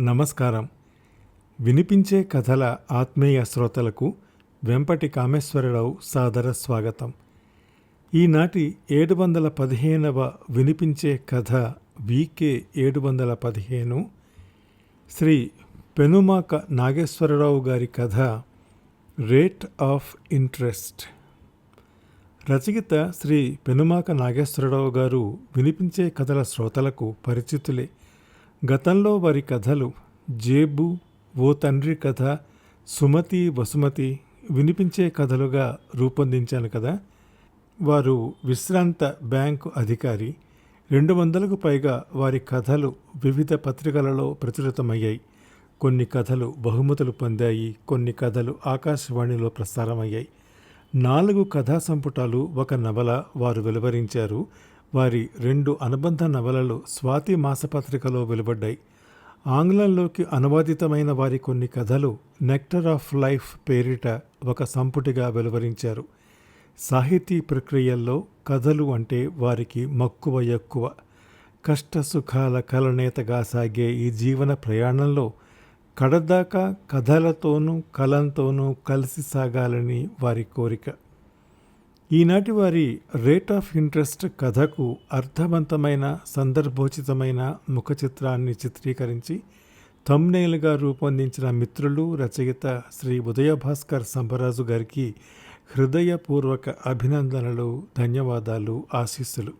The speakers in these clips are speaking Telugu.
నమస్కారం. వినిపించే కథల ఆత్మీయ శ్రోతలకు వెంపటి కామేశ్వరరావు సాదర స్వాగతం. ఈనాటి ఏడు వందల పదిహేనవ వినిపించే కథ వికే ఏడు వందల పదిహేను శ్రీ పెనుమాక నాగేశ్వరరావు గారి కథ రేట్ ఆఫ్ ఇంట్రెస్ట్. రచయిత శ్రీ పెనుమాక నాగేశ్వరరావు గారు వినిపించే కథల శ్రోతలకు పరిచితులే. గతంలో వారి కథలు జేబు ఓ తండ్రి కథ సుమతి వసుమతి వినిపించే కథలుగా రూపొందించాను కదా. వారు విశ్రాంత బ్యాంకు అధికారి. రెండు వందలకు పైగా వారి కథలు వివిధ పత్రికలలో ప్రచురితమయ్యాయి. కొన్ని కథలు బహుమతులు పొందాయి కొన్ని కథలు ఆకాశవాణిలో ప్రసారమయ్యాయి. నాలుగు కథా సంపుటాలు ఒక నవల వారు వెలువరించారు. వారి రెండు అనుబంధ నవలలు స్వాతి మాసపత్రికలో వెలువడ్డాయి. ఆంగ్లంలోకి అనువాదితమైన వారి కొన్ని కథలు నెక్టర్ ఆఫ్ లైఫ్ పేరిట ఒక సంపుటిగా వెలువరించారు. సాహితీ ప్రక్రియల్లో కథలు అంటే వారికి మక్కువ ఎక్కువ. కష్ట సుఖాల కలనేతగా సాగే ఈ జీవన ప్రయాణంలో కడదాకా కథలతోనూ కలంతోనూ కలిసి సాగాలని వారి కోరిక. ఈనాటి వారి రేట్ ఆఫ్ ఇంట్రెస్ట్ కథకు అర్థవంతమైన సందర్భోచితమైన ముఖ చిత్రాన్ని చిత్రీకరించి థంబ్నైల్గా రూపొందించిన మిత్రులు రచయిత శ్రీ ఉదయభాస్కర్ సంబరాజు గారికి హృదయపూర్వక అభినందనలు ధన్యవాదాలు ఆశీస్సులు.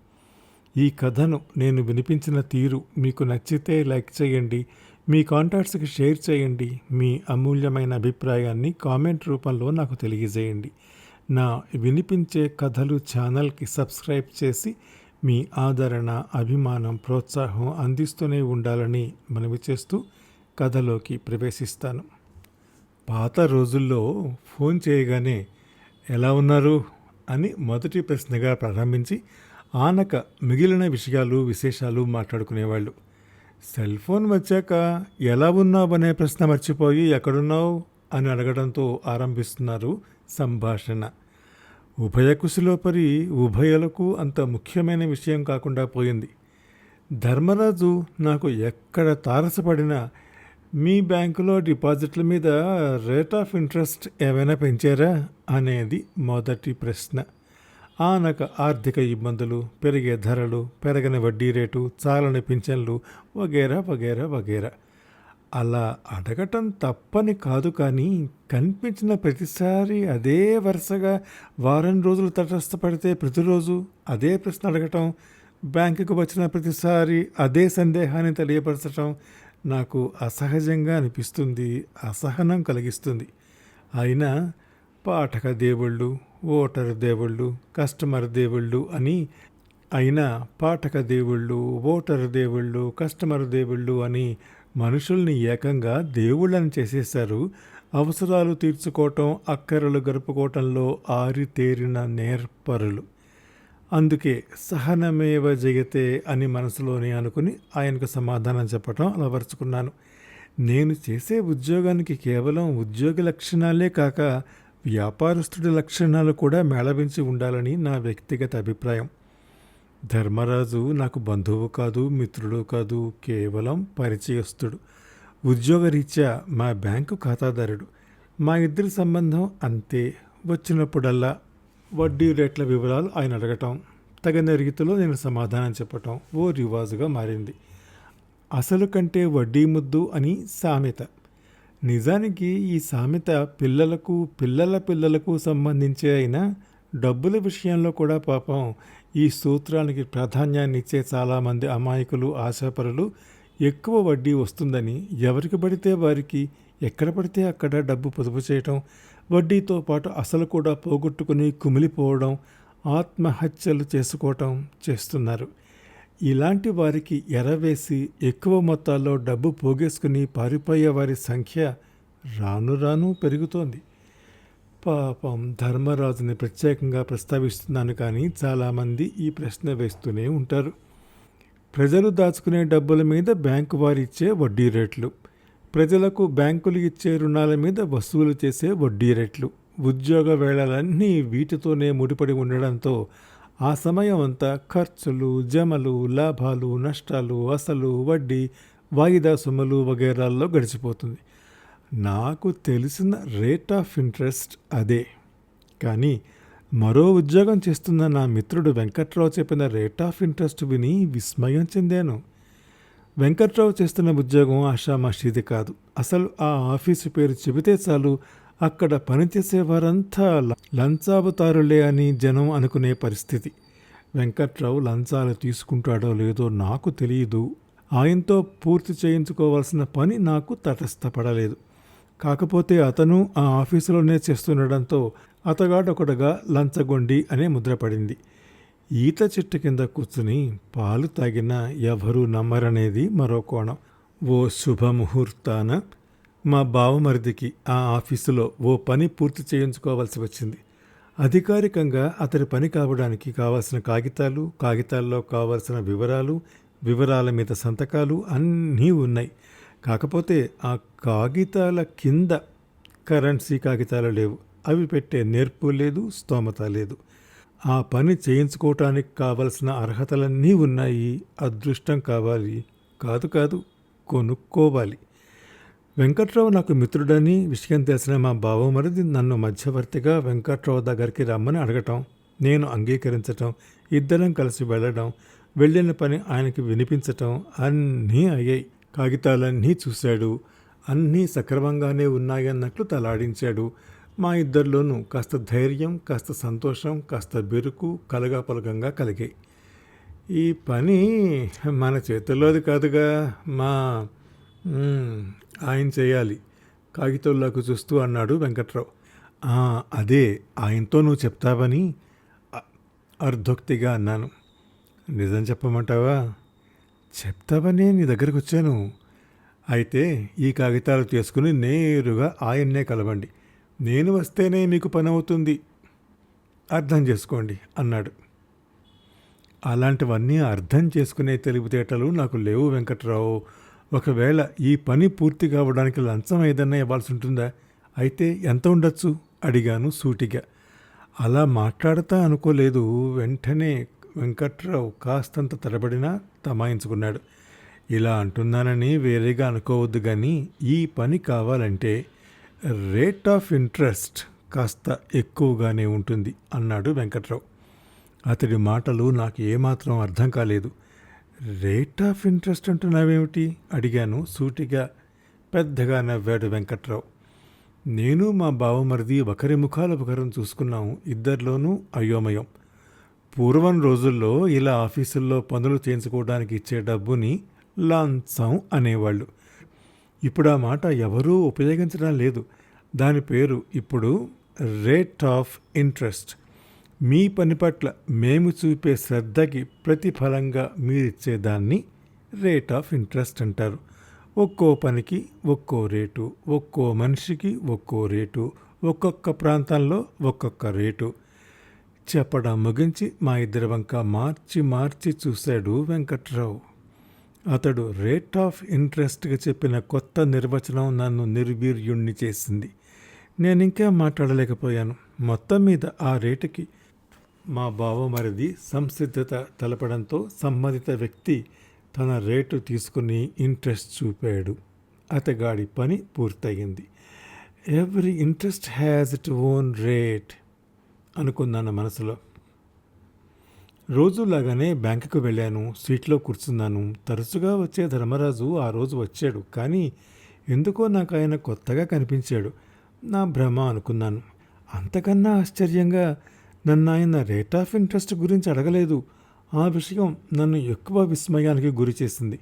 ఈ కథను నేను వినిపించిన తీరు మీకు నచ్చితే లైక్ చేయండి మీ కాంటాక్ట్స్కి షేర్ చేయండి మీ అమూల్యమైన అభిప్రాయాన్ని కామెంట్ రూపంలో నాకు తెలియజేయండి. నా వినిపించే కథలు ఛానల్కి సబ్స్క్రైబ్ చేసి మీ ఆదరణ అభిమానం ప్రోత్సాహం అందిస్తూనే ఉండాలని మనవి చేస్తూ కథలోకి ప్రవేశిస్తాను. పాత రోజుల్లో ఫోన్ చేయగానే ఎలా ఉన్నారు? అని మొదటి ప్రశ్నగా ప్రారంభించి ఆనక మిగిలిన విషయాలు విశేషాలు మాట్లాడుకునేవాళ్ళు. సెల్ ఫోన్ వచ్చాక ఎలా ఉన్నావు అనే ప్రశ్న మర్చిపోయి ఎక్కడున్నావు? అని అడగడంతో ఆరంభిస్తున్నారు సంభాషణ. ఉభయకుశిలోపరి ఉభయలకు అంత ముఖ్యమైన విషయం కాకుండా పోయింది. ధర్మరాజు నాకు ఎక్కడ తారసపడినా మీ బ్యాంకులో డిపాజిట్ల మీద రేట్ ఆఫ్ ఇంట్రెస్ట్ ఏమైనా పెంచారా? అనేది మొదటి ప్రశ్న. ఆనక ఆర్థిక ఇబ్బందులు పెరిగే ధరలు పెరగని వడ్డీ రేటు చాలని పింఛన్లు వగేరా వగేరా వగేరా. అలా అడగటం తప్పని కాదు కానీ కనిపించిన ప్రతిసారి అదే వరుసగా వారం రోజులు తటస్థపడితే ప్రతిరోజు అదే ప్రశ్న అడగటం బ్యాంకుకు వచ్చిన ప్రతిసారి అదే సందేహాన్ని తెలియపరచటం నాకు అసహజంగా అనిపిస్తుంది అసహనం కలిగిస్తుంది. అయినా పాఠక దేవుళ్ళు ఓటర్ దేవుళ్ళు కస్టమర్ దేవుళ్ళు అని అయినా పాఠక దేవుళ్ళు ఓటర్ దేవుళ్ళు కస్టమర్ దేవుళ్ళు అని మనుషుల్ని ఏకంగా దేవుళ్ళని చేసేశారు. అవసరాలు తీర్చుకోవటం అక్కరలు గడుపుకోవటంలో ఆరితేరిన నేర్పరులు. అందుకే సహనమేవ జయతే అని మనసులోనే అనుకుని ఆయనకు సమాధానం చెప్పటం అలవరుచుకున్నాను నేను చేసే ఉద్యోగానికి కేవలం ఉద్యోగ లక్షణాలే కాక వ్యాపారస్తుడి లక్షణాలు కూడా మేళవించి ఉండాలని నా వ్యక్తిగత అభిప్రాయం. ధర్మరాజు నాకు బంధువు కాదు మిత్రుడు కాదు కేవలం పరిచయస్తుడు. ఉద్యోగరీత్యా మా బ్యాంకు ఖాతాదారుడు. మా ఇద్దరి సంబంధం అంతే. వచ్చినప్పుడల్లా వడ్డీ రేట్ల వివరాలు ఆయన అడగటం తగిన రీతిలో నేను సమాధానం చెప్పటం ఓ రివాజుగా మారింది. అసలు కంటే వడ్డీ ముద్దు అని సామెత. నిజానికి ఈ సామెత పిల్లలకు పిల్లల పిల్లలకు సంబంధించి అయినా డబ్బుల విషయంలో కూడా పాపం. ఈ సూత్రానికి ప్రాధాన్యాన్ని ఇచ్చే చాలామంది అమాయకులు ఆశాపరులు ఎక్కువ వడ్డీ వస్తుందని ఎవరికి పడితే వారికి ఎక్కడ పడితే అక్కడ డబ్బు పొదుపు చేయటం వడ్డీతో పాటు అసలు కూడా పోగొట్టుకుని కుమిలిపోవడం ఆత్మహత్యలు చేసుకోవటం చేస్తున్నారు. ఇలాంటి వారికి ఎరవేసి ఎక్కువ మొత్తాల్లో డబ్బు పోగేసుకుని పారిపోయే వారి సంఖ్య రాను రాను పెరుగుతోంది. పాపం ధర్మరాజుని ప్రత్యేకంగా ప్రస్తావిస్తున్నాను కానీ చాలామంది ఈ ప్రశ్న వేస్తూనే ఉంటారు. ప్రజలు దాచుకునే డబ్బుల మీద బ్యాంకు వారు ఇచ్చే వడ్డీ రేట్లు ప్రజలకు బ్యాంకులు ఇచ్చే రుణాల మీద వసూలు చేసే వడ్డీ రేట్లు ఉద్యోగ వేళలన్నీ వీటితోనే ముడిపడి ఉండడంతో ఆ సమయం అంతా ఖర్చులు జమలు లాభాలు నష్టాలు అసలు వడ్డీ వాయిదా సొమ్ములు వగైరాల్లో గడిచిపోతుంది. నాకు తెలిసిన రేట్ ఆఫ్ ఇంట్రెస్ట్ అదే. కానీ మరో ఉద్యోగం చేస్తున్న నా మిత్రుడు వెంకట్రావు చెప్పిన రేట్ ఆఫ్ ఇంట్రెస్ట్ విని విస్మయం చెందాను. వెంకట్రావు చేస్తున్న ఉద్యోగం ఆషామాషీది కాదు. అసలు ఆ ఆఫీసు పేరు చెబితే చాలు అక్కడ పనిచేసే వారంతా ల- అని జనం అనుకునే పరిస్థితి. వెంకట్రావు లంచాలు తీసుకుంటాడో లేదో నాకు తెలియదు ఆయనతో పూర్తి చేయించుకోవాల్సిన పని నాకు తటస్థపడలేదు. కాకపోతే అతను ఆ ఆఫీసులోనే చేస్తుండడంతో అతగాడొకడుగా లంచగొండి అనే ముద్రపడింది ఈత చెట్టు కింద కూర్చుని పాలు తాగిన ఎవరూ నమ్మరనేది మరో కోణం. ఓ శుభముహూర్తాన మా బావమరిదికి ఆ ఆఫీసులో ఓ పని పూర్తి చేయించుకోవాల్సి వచ్చింది. అధికారికంగా అతడి పని కావడానికి కావాల్సిన కాగితాలు కాగితాల్లో కావాల్సిన వివరాలు వివరాల మీద సంతకాలు అన్నీ ఉన్నాయి. కాకపోతే ఆ కాగితాల కింద కరెన్సీ కాగితాలు లేవు. అవి పెట్టే నేర్పు లేదు స్తోమత లేదు. ఆ పని చేయించుకోవటానికి కావలసిన అర్హతలన్నీ ఉన్నాయి. అదృష్టం కావాలి. కాదు కాదు కొనుక్కోవాలి. వెంకట్రావు నాకు మిత్రుడని విషయం తెలిసిన మా బావమరిది నన్ను మధ్యవర్తిగా వెంకట్రావు దగ్గరికి రమ్మని అడగటం నేను అంగీకరించటం ఇద్దరం కలిసి వెళ్ళడం వెళ్ళిన పని ఆయనకి వినిపించటం అన్నీ అయ్యాయి. కాగితాలన్నీ చూశాడు. అన్నీ సక్రమంగానే ఉన్నాయన్నట్లు తలాడించాడు. మా ఇద్దరిలోనూ కాస్త ధైర్యం కాస్త సంతోషం కాస్త బెరుకు కలగాపలకంగా కలిగాయి. ఈ పని మన చేతుల్లోది కాదుగా మా ఆయన చేయాలి. కాగితంలోకి చూస్తూ అన్నాడు వెంకట్రావు. అదే ఆయనతో నువ్వు చెప్తావని అర్ధోక్తిగా అన్నాను. నిజం చెప్పమంటావా? చెప్తావనే నీ దగ్గరకు వచ్చాను. అయితే ఈ కాగితాలు తీసుకుని నేరుగా ఆయన్నే కలవండి. నేను వస్తేనే మీకు పని అవుతుంది. అర్థం చేసుకోండి అన్నాడు. అలాంటివన్నీ అర్థం చేసుకునే తెలివితేటలు నాకు లేవు వెంకట్రావు. ఒకవేళ ఈ పని పూర్తి కావడానికి లంచం ఏదన్నా ఇవ్వాల్సి ఉంటుందా? అయితే ఎంత ఉండొచ్చు? అడిగాను సూటిగా. అలా మాట్లాడతా అనుకోలేదు. వెంటనే వెంకట్రావు కాస్తంత తడబడినా తమాయించుకున్నాడు. ఇలా అంటున్నానని వేరేగా అనుకోవద్దు కానీ ఈ పని కావాలంటే రేట్ ఆఫ్ ఇంట్రెస్ట్ కాస్త ఎక్కువగానే ఉంటుంది అన్నాడు వెంకట్రావు. అతడి మాటలు నాకు ఏమాత్రం అర్థం కాలేదు. రేట్ ఆఫ్ ఇంట్రెస్ట్ అంటున్నావేమిటి? అడిగాను సూటిగా. పెద్దగా నవ్వాడు వెంకట్రావు. నేను మా బావమరిది ఒకరి ముఖాలు ఒకరం చూసుకున్నాము. ఇద్దరిలోనూ అయోమయం. పూర్వం రోజుల్లో ఇలా ఆఫీసుల్లో పనులు చేయించుకోవడానికి ఇచ్చే డబ్బుని లాంచం అనేవాళ్ళు. ఇప్పుడు ఆ మాట ఎవరూ ఉపయోగించడం లేదు. దాని పేరు ఇప్పుడు రేట్ ఆఫ్ ఇంట్రెస్ట్. మీ పని పట్ల మేము చూపే శ్రద్ధకి ప్రతిఫలంగా మీరిచ్చే దాన్ని రేట్ ఆఫ్ ఇంట్రెస్ట్ అంటారు. ఒక్కో పనికి ఒక్కో రేటు ఒక్కో మనిషికి ఒక్కో రేటు ఒక్కొక్క ప్రాంతంలో ఒక్కొక్క రేటు. చెప్పడం ముగించి మా ఇద్దరి వంక మార్చి మార్చి చూశాడు వెంకట్రావు. అతడు రేట్ ఆఫ్ ఇంట్రెస్ట్గా చెప్పిన కొత్త నిర్వచనం నన్ను నిర్వీర్యుణ్ణి చేసింది. నేను ఇంకా మాట్లాడలేకపోయాను. మొత్తం మీద ఆ రేటుకి మా బావమరిది సంసిద్ధత తెలపడంతో సంబంధిత వ్యక్తి తన రేటు తీసుకుని ఇంట్రెస్ట్ చూపాడు. అతగాడి పని పూర్తయింది. Every interest has it own rate. అనుకున్నాను మనసులో. రోజులాగానే బ్యాంకుకు వెళ్ళాను సీట్లో కూర్చున్నాను. తరచుగా వచ్చే ధర్మరాజు ఆ రోజు వచ్చాడు కానీ ఎందుకో నాకు ఆయన కొత్తగా కనిపించాడు. నా భ్రమ అనుకున్నాను. అంతకన్నా ఆశ్చర్యంగా నన్ను ఆయన రేట్ ఆఫ్ ఇంట్రెస్ట్ గురించి అడగలేదు. ఆ విషయం నన్ను ఎక్కువ విస్మయానికి గురి చేసింది.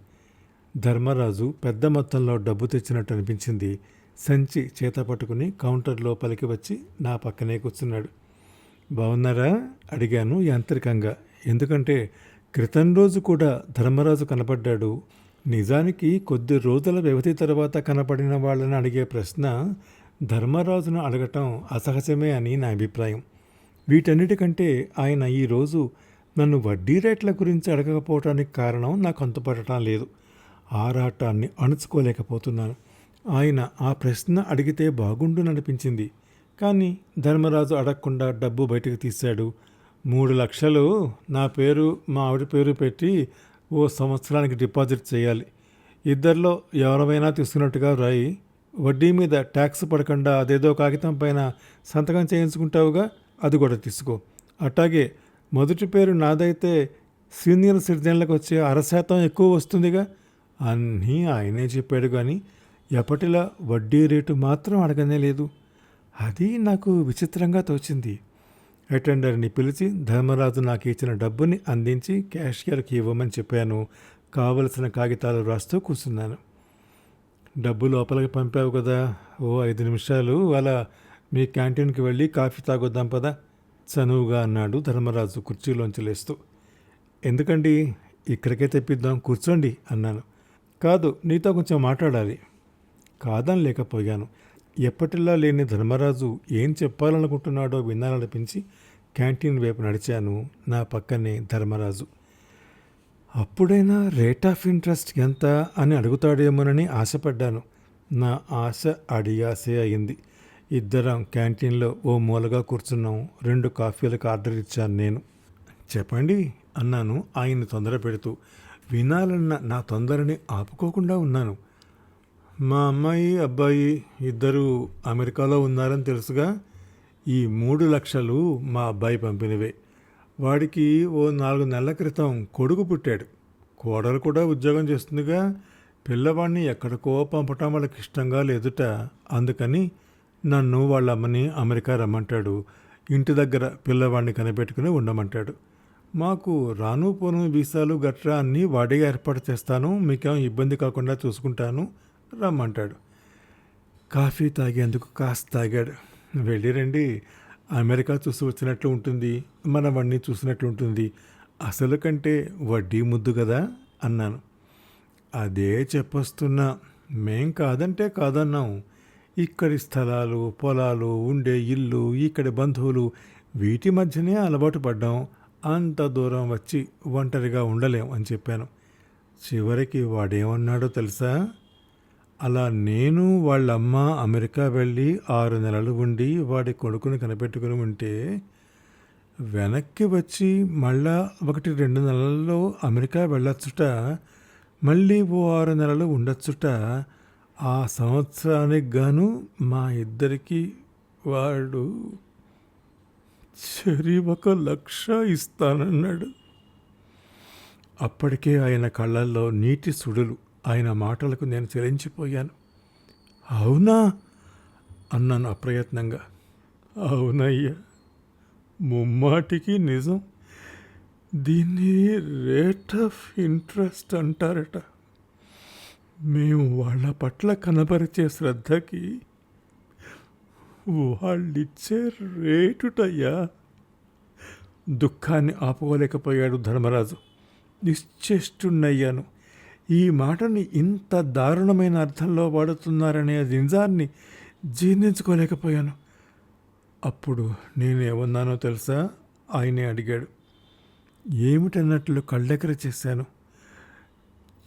ధర్మరాజు పెద్ద మొత్తంలో డబ్బు తెచ్చినట్టు అనిపించింది. సంచి చేత పట్టుకుని కౌంటర్ లోపలికి వచ్చి నా పక్కనే కూర్చున్నాడు. బాగున్నారా? అడిగాను యాంత్రికంగా. ఎందుకంటే క్రితం రోజు కూడా ధర్మరాజు కనపడ్డాడు. నిజానికి కొద్ది రోజుల వ్యవధి తర్వాత కనపడిన వాళ్ళని అడిగే ప్రశ్న ధర్మరాజును అడగటం అసహజమే అని నా అభిప్రాయం. వీటన్నిటికంటే ఆయన ఈరోజు నన్ను వడ్డీ రేట్ల గురించి అడగకపోవటానికి కారణం నాకు అంతుపడటం లేదు. ఆరాటాన్ని అణుచుకోలేకపోతున్నాను. ఆయన ఆ ప్రశ్న అడిగితే బాగుండుననిపించింది. కానీ ధర్మరాజు అడగకుండా డబ్బు బయటకు తీశాడు. మూడు లక్షలు నా పేరు మా ఆవిడ పేరు పెట్టి ఓ సంవత్సరానికి డిపాజిట్ చేయాలి. ఇద్దరిలో ఎవరైనా తీసుకున్నట్టుగా రాయి. వడ్డీ మీద ట్యాక్స్ పడకుండా అదేదో కాగితం పైన సంతకం చేయించుకుంటావుగా? అది కూడా తీసుకో. అట్లాగే మొదటి పేరు నాదైతే సీనియర్ సిటిజన్లకు వచ్చే అరశాతం ఎక్కువ వస్తుందిగా? అన్నీ ఆయనే చెప్పాడు కానీ ఎప్పటిలా వడ్డీ రేటు మాత్రం అడగనే లేదు. అది నాకు విచిత్రంగా తోచింది. అటెండర్ని పిలిచి ధర్మరాజు నాకు ఇచ్చిన డబ్బుని అందించి క్యాషియర్కి ఇవ్వమని చెప్పాను. కావలసిన కాగితాలు రాస్తూ కూర్చున్నాను. డబ్బు లోపలికి పంపావు కదా. ఓ ఐదు నిమిషాలు. అలా మీ క్యాంటీన్కి వెళ్ళి కాఫీ తాగొద్దాం పదా. చనువుగా అన్నాడు ధర్మరాజు కుర్చీలోంచి లేస్తూ. ఎందుకండి? ఇక్కడికే తెప్పిద్దాం. కూర్చోండి అన్నాను. కాదు నీతో కొంచెం మాట్లాడాలి. కాదని లేకపోయాను ఎప్పటిలా లేని ధర్మరాజు ఏం చెప్పాలనుకుంటున్నాడో వినాలనిపించి క్యాంటీన్ వైపు నడిచాను నా పక్కనే ధర్మరాజు. అప్పుడైనా రేట్ ఆఫ్ ఇంట్రెస్ట్ ఎంత? అని అడుగుతాడేమోనని ఆశపడ్డాను. నా ఆశ అడియాసే అయింది. ఇద్దరం క్యాంటీన్లో ఓ మూలగా కూర్చున్నాం. రెండు కాఫీలకు ఆర్డర్ ఇచ్చాను నేను. చెప్పండి అన్నాను ఆయన్ని తొందర పెడుతూ వినాలన్న నా తొందరని ఆపుకోకుండా ఉన్నాను. మా అమ్మాయి అబ్బాయి ఇద్దరు అమెరికాలో ఉన్నారని తెలుసుగా ఈ మూడు లక్షలు మా అబ్బాయి పంపినవే. వాడికి ఓ నాలుగు నెలల క్రితం కొడుకు పుట్టాడు. కోడలు కూడా ఉద్యోగం చేస్తుందిగా పిల్లవాడిని ఎక్కడికో పంపటం వాళ్ళకి ఇష్టంగా లేదుట. అందుకని నన్ను వాళ్ళ అమ్మని అమెరికా రమ్మంటాడు. ఇంటి దగ్గర పిల్లవాడిని కనిపెట్టుకుని ఉండమంటాడు. మాకు రాను పోను వీసాలు గట్రా అన్నీ వాడే ఏర్పాటు చేస్తాను. మీకేం ఇబ్బంది కాకుండా చూసుకుంటాను. రమ్మంటాడు. కాఫీ తాగేందుకు కాస్త తాగాడు. వెళ్ళి రండి. అమెరికా చూసి వచ్చినట్లు ఉంటుంది. మన వడ్డీ చూసినట్లు ఉంటుంది. అసలు కంటే వడ్డీ ముద్దు కదా? అన్నాను. అదే చెప్పొస్తున్నా. మేం కాదంటే కాదన్నాం. ఇక్కడి స్థలాలు పొలాలు ఉండే ఇల్లు ఇక్కడి బంధువులు వీటి మధ్యనే అలవాటు పడ్డాం. అంత దూరం వచ్చి ఒంటరిగా ఉండలేం అని చెప్పాను. చివరికి వాడేమన్నాడో తెలుసా? అలా నేను వాళ్ళమ్మ అమెరికా వెళ్ళి ఆరు నెలలు ఉండి వాడి కొడుకుని కనిపెట్టుకుని ఉంటే వెనక్కి వచ్చి మళ్ళా ఒకటి రెండు నెలల్లో అమెరికా వెళ్ళొచ్చుట మళ్ళీ ఓ ఆరు నెలలు ఉండొచ్చుట ఆ సంవత్సరానికి గాను మా ఇద్దరికి వాడు చెరి ఒక లక్ష ఇస్తానన్నాడు. అప్పటికే ఆయన కళ్ళల్లో నీటి సుడులు. ఆయన మాటలకు నేను చెలించిపోయాను. అవునా? అన్నాను అప్రయత్నంగా. అవునయ్యా ముమ్మాటికి నిజం. దీన్ని రేట్ ఆఫ్ ఇంట్రెస్ట్ అంటారట. మేము వాళ్ళ పట్ల కనబరిచే శ్రద్ధకి వాళ్ళిచ్చే రేటుటయ్యా. దుఃఖాన్ని ఆపుకోలేకపోయాడు ధర్మరాజు. నిశ్చేష్టున్నయ్యాను ఈ మాటని ఇంత దారుణమైన అర్థంలో వాడుతున్నారనే నిజాన్ని జీర్ణించుకోలేకపోయాను. అప్పుడు నేనేమన్నానో తెలుసా? ఆయనే అడిగాడు. ఏమిటన్నట్లు కళ్ళెకర చేశాను.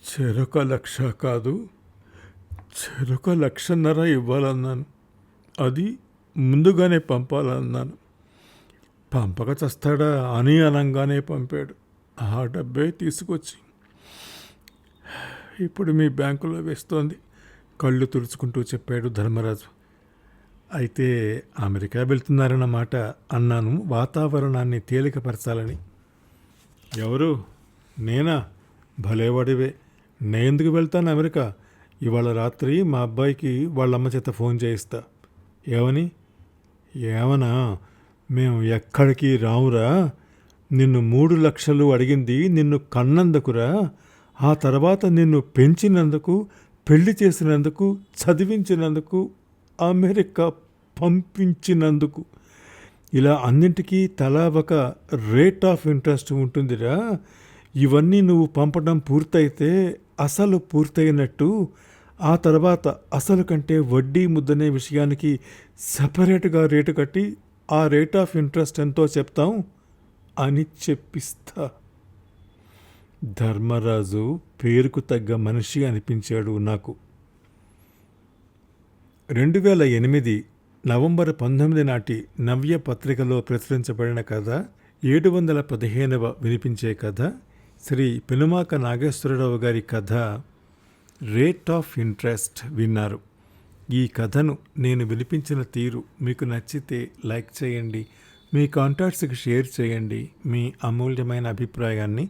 చెరొక లక్ష కాదు చెరొక లక్షన్నర ఇవ్వాలన్నాను. అది ముందుగానే పంపాలన్నాను. పంపక చస్తాడా అని అనంగానే పంపాడు. ఆ డబ్బే తీసుకొచ్చి ఇప్పుడు మీ బ్యాంకులో వేస్తోంది. కళ్ళు తుడుచుకుంటూ చెప్పాడు ధర్మరాజు. అయితే అమెరికా వెళ్తున్నారన్నమాట అన్నాను. వాతావరణాన్ని తేలికపరచాలని. ఎవరు? నేనా? భలేవాడివే. నేందుకు వెళ్తాను అమెరికా? ఇవాళ రాత్రి మా అబ్బాయికి వాళ్ళమ్మ చేత ఫోన్ చేయిస్తా. ఏమని? ఏమనా? మేము ఎక్కడికి రావురా? నిన్ను మూడు లక్షలు అడిగింది నిన్ను కన్నందుకురా? ఆ తర్వాత నిన్ను పెంచినందుకు పెళ్ళి చేసినందుకు చదివించినందుకు అమెరికా పంపించినందుకు. ఇలా అన్నింటికీ తలా ఒక రేట్ ఆఫ్ ఇంట్రెస్ట్ ఉంటుందిరా. ఇవన్నీ నువ్వు పంపడం పూర్తయితే అసలు పూర్తయినట్టు ఆ తర్వాత అసలు కంటే వడ్డీ ముద్దనే విషయానికి సపరేట్గా రేటు కట్టి ఆ రేట్ ఆఫ్ ఇంట్రెస్ట్ ఎంతో చెప్తాం అని చెప్పిస్తా. ధర్మరాజు పేరుకు తగ్గ మనిషి అనిపించాడు నాకు. రెండు వేల ఎనిమిది నవంబర్ పంతొమ్మిది నాటి నవ్య పత్రికలో ప్రచురించబడిన కథ ఏడు వందల పదిహేనవ వినిపించే కథ శ్రీ పెనుమాక నాగేశ్వరరావు గారి కథ రేట్ ఆఫ్ ఇంట్రెస్ట్ విన్నారు. ఈ కథను నేను వినిపించిన తీరు మీకు నచ్చితే లైక్ చేయండి మీ కాంటాక్ట్స్కి షేర్ చేయండి మీ అమూల్యమైన అభిప్రాయాన్ని